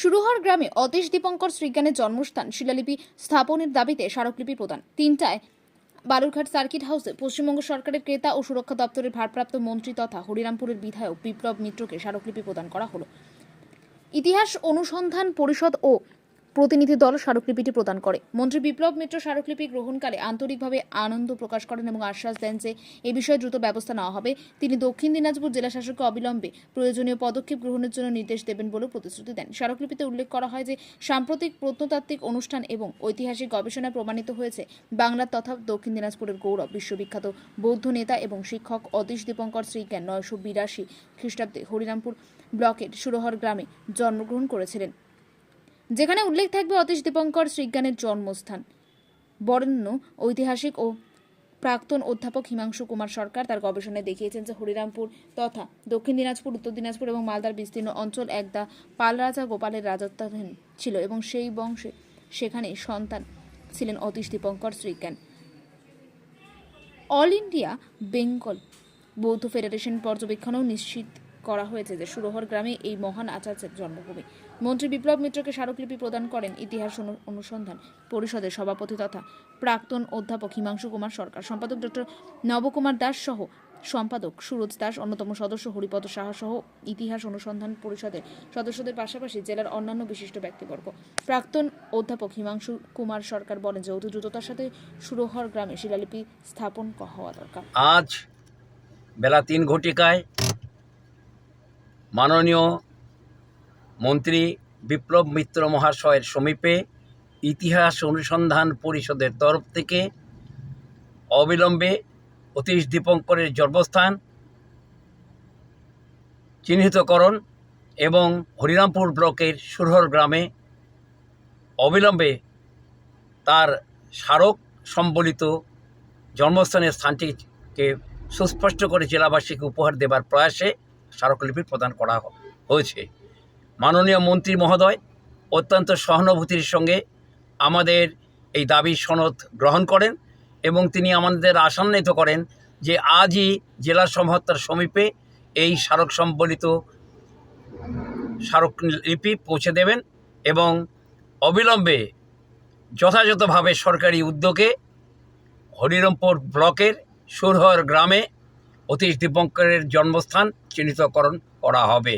সুরহর গ্রামে অতীশ দীপঙ্কর শ্রীজ্ঞানের জন্মস্থান শিলালিপি স্থাপনের দাবিতে স্মারকলিপি প্রদান। তিনটায় বালুরঘাট সার্কিট হাউসে পশ্চিমবঙ্গ সরকারের ক্রেতা ও সুরক্ষা দপ্তরের ভারপ্রাপ্ত মন্ত্রী তথা হরিরামপুরের বিধায়ক বিপ্লব মিত্রকে স্মারকলিপি প্রদান করা হলো। ইতিহাস অনুসন্ধান পরিষদ ও প্রতিনিধি দল স্মারকলিপিটি প্রদান করে। মন্ত্রী বিপ্লব মিত্র স্মারকলিপি গ্রহণকালে আন্তরিকভাবে আনন্দ প্রকাশ করেন এবং আশ্বাস দেন যে এ বিষয়ে দ্রুত ব্যবস্থা নেওয়া হবে। তিনি দক্ষিণ দিনাজপুর জেলা শাসককে অবিলম্বে প্রয়োজনীয় পদক্ষেপ গ্রহণের জন্য নির্দেশ দেবেন বলেও প্রতিশ্রুতি দেন। স্মারকলিপিতে উল্লেখ করা হয় যে সাম্প্রতিক প্রত্নতাত্ত্বিক অনুষ্ঠান এবং ঐতিহাসিক গবেষণায় প্রমাণিত হয়েছে বাংলার তথা দক্ষিণ দিনাজপুরের গৌরব বিশ্ববিখ্যাত বৌদ্ধ নেতা এবং শিক্ষক অতীশ দীপঙ্কর শ্রীজ্ঞান নয়শো বিরাশি খ্রিস্টাব্দে হরিরামপুর ব্লকের সুরহর গ্রামে জন্মগ্রহণ করেছিলেন। যেখানে উল্লেখ থাকবে অতীশ দীপঙ্কর শ্রীজ্ঞানের জন্মস্থান। বরেণ্য ঐতিহাসিক ও প্রাক্তন অধ্যাপক হিমাংশু কুমার সরকার তার গবেষণায় দেখিয়েছেন যে হরিরামপুর তথা দক্ষিণ দিনাজপুর, উত্তর দিনাজপুর এবং মালদার বিস্তীর্ণ অঞ্চল একদা পাল রাজা গোপালের রাজত্বাধীন ছিল এবং সেই বংশে সেখানে সন্তান ছিলেন Atish Dipankar Srijnan. All India Bengal Bauddha federation পর্যবেক্ষণও নিশ্চিত করা হয়েছে যে সুরহর গ্রামে এই মহান আচার্যের জন্মভূমি। মন্ত্রী বিপ্লব মিত্রকে স্মারকলিপি প্রদান করেন ইতিহাস অনুসন্ধান পরিষদের সভাপতি তথা প্রাক্তন অধ্যাপক হিমাংশু কুমার সরকার। সম্পাদক ডক্টর নবকুমার দাস সহ সম্পাদক সুরজ দাস, অন্যতম সদস্য হরিপদ সাহা সহ ইতিহাস অনুসন্ধান পরিষদের সদস্যদের পাশাপাশি জেলার অন্যান্য বিশিষ্ট ব্যক্তিবর্গ। প্রাক্তন অধ্যাপক হিমাংশু কুমার সরকার বলেন যে অতি দ্রুততার সাথে সুরহর গ্রামে শিলালিপি স্থাপন হওয়া দরকার। আজ বেলা তিন ঘটিকায় মাননীয় মন্ত্রী বিপ্লব মিত্র মহাশয়ের সমীপে ইতিহাস অনুসন্ধান পরিষদের তরফ থেকে অবিলম্বে অতীশ দীপঙ্করের জন্মস্থান চিহ্নিতকরণ এবং হরিরামপুর ব্লকের সুরহর গ্রামে অবিলম্বে তার স্মারক সম্বলিত জন্মস্থানের স্থানটিকে সুস্পষ্ট করে জেলাবাসীকে উপহার দেবার প্রয়াসে স্মারকলিপি প্রদান করা হয়েছে। মাননীয় মন্ত্রী মহোদয়, অত্যন্ত সহানুভূতির সঙ্গে আমাদের এই দাবি সনদ গ্রহণ করেন এবং তিনি আমাদের আশান্বিত করেন যে আজই জেলা সংহতার সমীপে এই স্মারক সম্বলিত স্মারকলিপি পৌঁছে দেবেন এবং অবিলম্বে যথাযথভাবে সরকারি উদ্যোগে হরিরামপুর ব্লকের সুরহর গ্রামে অতীশ দীপঙ্করের জন্মস্থান চিহ্নিতকরণ করা হবে।